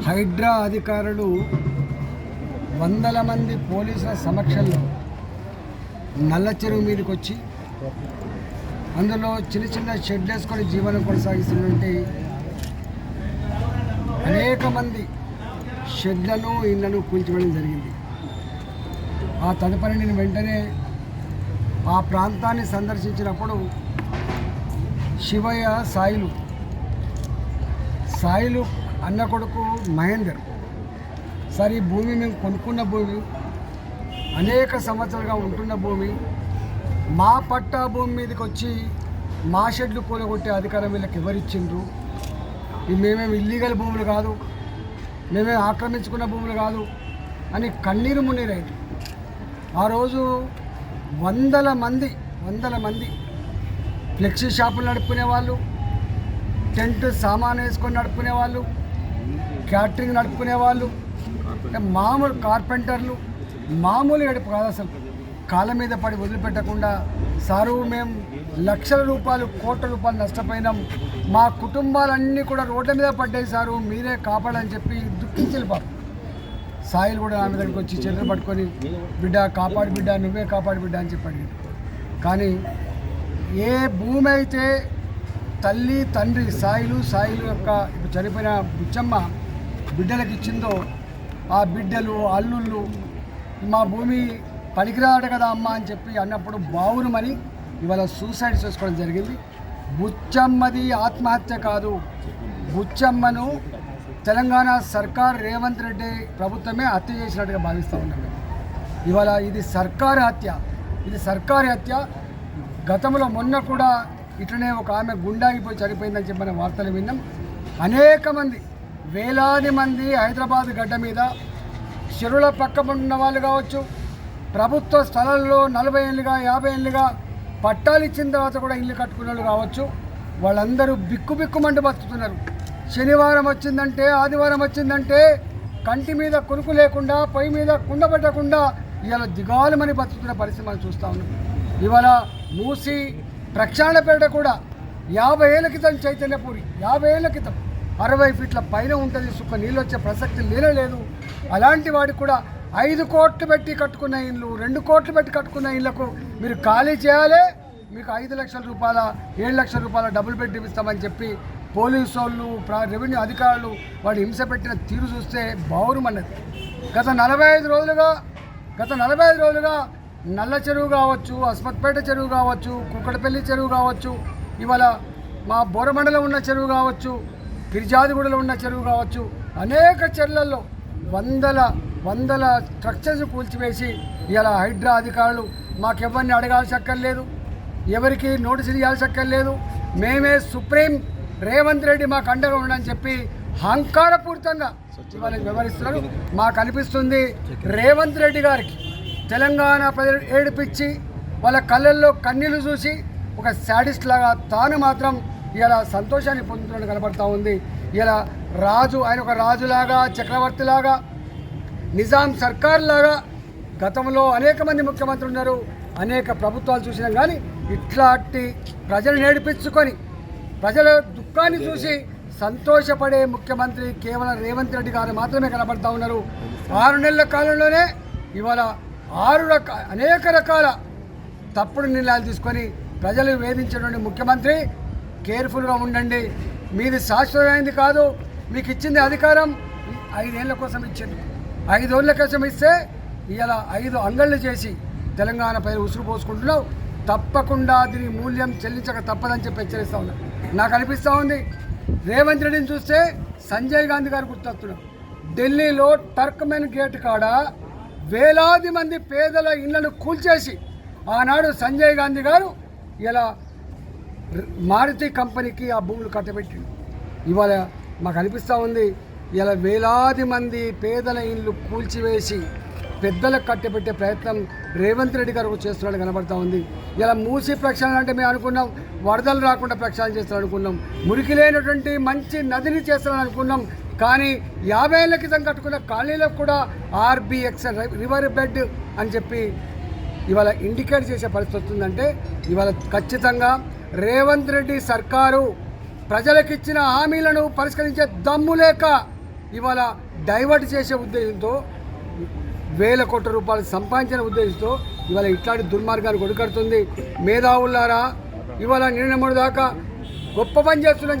హైడ్రా అధికారులు వందల మంది పోలీసుల సమక్షంలో నల్ల చెరువు మీదకి వచ్చి అందులో చిన్న చిన్న షెడ్ వేసుకొని జీవనం కొనసాగిస్తుంటే అనేక మంది షెడ్లను ఇళ్ళను కూల్చివేయడం జరిగింది. ఆ తదుపరి నేను వెంటనే ఆ ప్రాంతాన్ని సందర్శించినప్పుడు శివయ్య సాయిలు సాయిలు అన్న కొడుకు మహేందర్. సార్ ఈ భూమి మేము కొనుక్కున్న భూమి అనేక సంవత్సరాలుగా ఉంటున్న భూమి మా పట్టా భూమి మీదకి వచ్చి మా షెడ్లు కూలగొట్టే అధికారం వీళ్ళకి ఎవరిచ్చిండ్రు? ఇవి మేమేమి ఇల్లీగల్ భూములు కాదు మేమే ఆక్రమించుకున్న భూములు కాదు అని కన్నీరు మున్నీరైంది. ఆ రోజు వందల మంది వందల మంది ఫ్లెక్సీ షాపులు నడుపుకునే వాళ్ళు టెంట్ సామాన్ వేసుకొని నడుపుకునే వాళ్ళు క్యాటరింగ్ నడుపుకునే వాళ్ళు అంటే మామూలు కార్పెంటర్లు మామూలు గడుపు కాదు అసలు. కాళ్ళ మీద పడి వదిలిపెట్టకుండా సారు మేము లక్షల రూపాయలు కోట్ల రూపాయలు నష్టపోయినాం. మా కుటుంబాలన్నీ కూడా రోడ్ల మీద పడ్డాయి సారు మీరే కాపాడని చెప్పి దుఃఖించి వెళ్ళిపోరు సాయిలు కూడా నా మీదకి వచ్చి చెల్లెలు పట్టుకొని బిడ్డ కాపాడు బిడ్డ నువ్వే కాపాడు బిడ్డ అని చెప్పాడు. కానీ ఏ భూమి అయితే తల్లి తండ్రి సాయిలు సాయిలు యొక్క ఇప్పుడు చనిపోయిన బుచ్చమ్మ బిడ్డలకు ఇచ్చిందో ఆ బిడ్డలు అల్లుళ్ళు మా భూమి పనికిరాడు కదా అమ్మ అని చెప్పి అన్నప్పుడు బావురుమని ఇవాళ సూసైడ్ చేసుకోవడం జరిగింది. బుచ్చమ్మది ఆత్మహత్య కాదు. బుచ్చమ్మను తెలంగాణ సర్కార్ రేవంత్ రెడ్డి ప్రభుత్వమే హత్య చేసినట్టుగా భావిస్తూ ఉన్నాం ఇవాళ ఇది సర్కారు హత్య. ఇది సర్కారు హత్య. గతంలో మొన్న కూడా ఇట్లనే ఒక ఆమె గుండాగిపోయి చనిపోయిందని చెప్పిన వార్తలు విన్నాం. అనేక మంది వేలాది మంది హైదరాబాద్ గడ్డ మీద చెరువుల పక్క ఉన్న వాళ్ళు కావచ్చు ప్రభుత్వ స్థలాల్లో నలభై ఏళ్ళుగా యాభై ఏళ్ళుగా పట్టాలు ఇచ్చిన తర్వాత కూడా ఇల్లు కట్టుకున్న వాళ్ళు కావచ్చు వాళ్ళందరూ బిక్కు బిక్కుమంటూ బతుకుతున్నారు. శనివారం వచ్చిందంటే ఆదివారం వచ్చిందంటే కంటి మీద కొనుకు లేకుండా పొయ్యి మీద కుండ పెట్టకుండా ఇవాళ దిగాలమని బతుకుతున్న పరిస్థితి మనం చూస్తూ ఉన్నాం. ఇవాళ మూసి ప్రక్షాళనపేట కూడా యాభై ఏళ్ళ క్రితం చైతన్యపూరి యాభై ఏళ్ళ క్రితం అరవై ఫీట్ల పైన ఉంటుంది సుఖ నీళ్ళు వచ్చే ప్రసక్తి లేనే లేదు. అలాంటి వాడికి కూడా ఐదు కోట్లు పెట్టి కట్టుకున్న ఇండ్లు రెండు కోట్లు పెట్టి కట్టుకున్న ఇళ్ళకు మీరు ఖాళీ చేయాలి మీకు ఐదు లక్షల రూపాయల ఏడు లక్షల రూపాయల డబుల్ బెడ్ ఇస్తామని చెప్పి పోలీసు వాళ్ళు రెవెన్యూ అధికారులు వాడు హింస పెట్టిన తీరు చూస్తే బావురుమన్నది గత నలభై ఐదు రోజులుగా గత నలభై ఐదు రోజులుగా నల్ల చెరువు కావచ్చు అస్మత్పేట చెరువు కావచ్చు కుక్కడపల్లి చెరువు కావచ్చు ఇవాళ మా బోరమండలం ఉన్న చెరువు కావచ్చు గిరిజాదిగూడలో ఉన్న చెరువు కావచ్చు అనేక చెరువులలో వందల వందల స్ట్రక్చర్స్ కూల్చివేసి ఇలా హైడ్రా అధికారులు మాకెవరిని అడగాల్సి అక్కర్లేదు ఎవరికి నోటీసులు ఇవ్వాల్సి అక్కర్లేదు మేమే సుప్రీం రేవంత్ రెడ్డి మాకు అండగా ఉండని చెప్పి అహంకారపూరితంగా ఇవాళ వివరిస్తున్నారు. మాకు అనిపిస్తుంది రేవంత్ రెడ్డి గారికి తెలంగాణ ప్రజలు ఏడిపించి వాళ్ళ కళ్ళల్లో కన్నీళ్ళు చూసి ఒక శాడిస్ట్ లాగా తాను మాత్రం ఇలా సంతోషాన్ని పొందుతున్నట్టు కనబడతా ఉంది. ఇలా రాజు ఆయన ఒక రాజులాగా చక్రవర్తిలాగా నిజాం సర్కార్ లాగా గతంలో అనేక మంది ముఖ్యమంత్రులు ఉన్నారు. అనేక ప్రభుత్వాలు చూసినాం కానీ ఇట్లాంటి ప్రజలు నేర్పించుకొని ప్రజల దుఃఖాన్ని చూసి సంతోషపడే ముఖ్యమంత్రి కేవలం రేవంత్ రెడ్డి గారు మాత్రమే కనబడతా ఉన్నారు. ఆరు నెలల కాలంలోనే ఇవాళ ఆరు రక అనేక రకాల తప్పుడు నిర్ణయాలు తీసుకొని ప్రజలు వేధించినటువంటి ముఖ్యమంత్రి కేర్ఫుల్గా ఉండండి. మీది శాశ్వతమైనది కాదు. మీకు ఇచ్చింది అధికారం. ఐదేళ్ళ కోసం ఇచ్చింది. ఐదేళ్ళ కోసం ఇస్తే ఇలా ఐదు అంగళ్ళు చేసి తెలంగాణ పైన ఉసురు పోసుకుంటున్నావు. తప్పకుండా దీని మూల్యం చెల్లించక తప్పదని చెప్పి హెచ్చరిస్తా ఉన్నా. నాకు అనిపిస్తూ ఉంది. రేవంత్ రెడ్డిని చూస్తే సంజయ్ గాంధీ గారు గుర్తొస్తున్నారు. ఢిల్లీలో టర్క్మెన్ గేట్ కాడ వేలాది మంది పేదల ఇళ్ళను కూల్చేసి ఆనాడు సంజయ్ గాంధీ గారు ఇలా మారుతి కంపెనీకి ఆ భూములు కట్టబెట్టిండు. ఇవాళ మాకు అనిపిస్తూ ఉంది ఇలా వేలాది మంది పేదల ఇళ్ళు కూల్చివేసి పెద్దలకు కట్టబెట్టే ప్రయత్నం రేవంత్ రెడ్డి గారు చేస్తున్నాడు కనబడతా ఉంది. ఇలా మూసి ప్రక్షాళన అంటే మేము అనుకున్నాం వరదలు రాకుండా ప్రక్షాళన చేస్తారనుకున్నాం మురికి లేనటువంటి మంచి నదిని చేస్తారని అనుకున్నాం కానీ యాభై ఏళ్ళ క్రితం కట్టుకున్న కాలనీలకు కూడా ఆర్బిఎక్స్ రివర్ బెడ్ అని చెప్పి ఇవాళ ఇండికేట్ చేసే పరిస్థితి వస్తుందంటే ఇవాళ ఖచ్చితంగా రేవంత్ రెడ్డి సర్కారు ప్రజలకిచ్చిన హామీలను పరిష్కరించే దమ్ము లేక ఇవాళ డైవర్ట్ చేసే ఉద్దేశంతో వేల కోట్ల రూపాయలు సంపాదించిన ఉద్దేశంతో ఇవాళ ఇట్లాంటి దుర్మార్గాన్ని కొడుకడుతుంది మేధావులారా ఇవాళ నిన్న దాకా గొప్ప పని చేస్తుందని చెప్పి